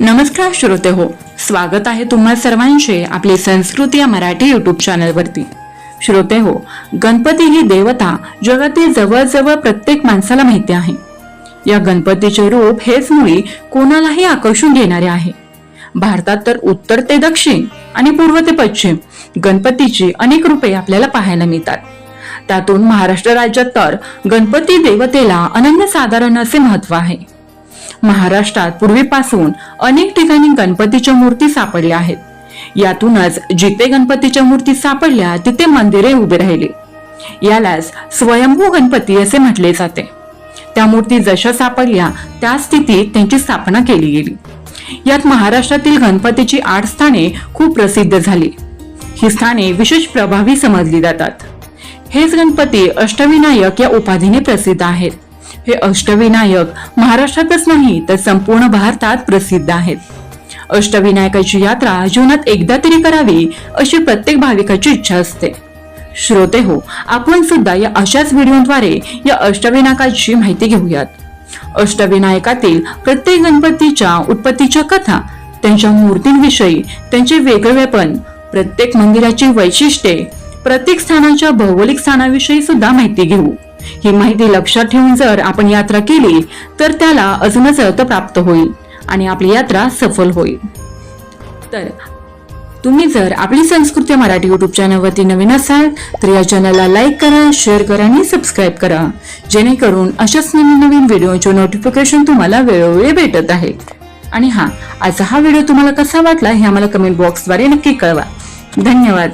नमस्कार श्रोते हो स्वागत आहे तुम्हा सर्वांचे आपली संस्कृती या मराठी युट्यूब चॅनलवरती श्रोते हो गणपती ही देवता जगातील जवळजवळ प्रत्येक माणसाला माहिती आहे. या गणपतीचे रूप हेच मुळी कोणालाही आकर्षून घेणारे आहे. भारतात तर उत्तर ते दक्षिण आणि पूर्व ते पश्चिम गणपतीची अनेक रूपे आपल्याला पाहायला मिळतात. त्यातून महाराष्ट्र राज्यात तर गणपती देवतेला अनन्यसाधारण असे महत्त्व आहे. महाराष्ट्रात पूर्वीपासून अनेक ठिकाणी गणपतीच्या मूर्ती सापडल्या आहेत. यातूनच जिथे गणपतीच्या मूर्ती सापडल्या तिथे मंदिरे उभे राहिले. यालाच स्वयंभू गणपती असे म्हटले जाते. त्या मूर्ती जशा सापडल्या त्या स्थितीत त्यांची स्थापना केली गेली. यात महाराष्ट्रातील गणपतीची आठ स्थाने खूप प्रसिद्ध झाली. ही स्थाने विशेष प्रभावी समजली जातात. हेच गणपती अष्टविनायक या उपाधीने प्रसिद्ध आहेत. हे अष्टविनायक महाराष्ट्रातच नाही तर संपूर्ण भारतात प्रसिद्ध आहेत. अष्टविनायकाची यात्रा जीवनात एकदा तरी करावी अशी प्रत्येक भाविकाची इच्छा असते. श्रोते हो आपण सुद्धा या अशाच व्हिडिओद्वारे या अष्टविनायकाची माहिती घेऊयात. अष्टविनायकातील प्रत्येक गणपतीच्या उत्पत्तीच्या कथा त्यांच्या मूर्तींविषयी त्यांचे वेगळेपण प्रत्येक मंदिराची वैशिष्ट्ये प्रत्येक स्थानाच्या भौगोलिक स्थानाविषयी सुद्धा माहिती घेऊ. ही माहिती लक्षात ठेवून जर आपण यात्रा केली तर त्याला अजूनच अर्थ प्राप्त होईल आणि आपली यात्रा सफल होईल. तर तुम्ही जर आपली संस्कृती मराठी युट्यूब चॅनलवरती नवीन असाल तर या चॅनलला लाईक करा शेअर करा आणि सबस्क्राईब करा. जेणेकरून अशाच नवीन नवीन व्हिडिओचे नोटिफिकेशन तुम्हाला वेळोवेळी भेटत आहे. आणि हा आजचा हा व्हिडिओ तुम्हाला कसा वाटला हे आम्हाला कमेंट बॉक्सद्वारे नक्की कळवा. धन्यवाद.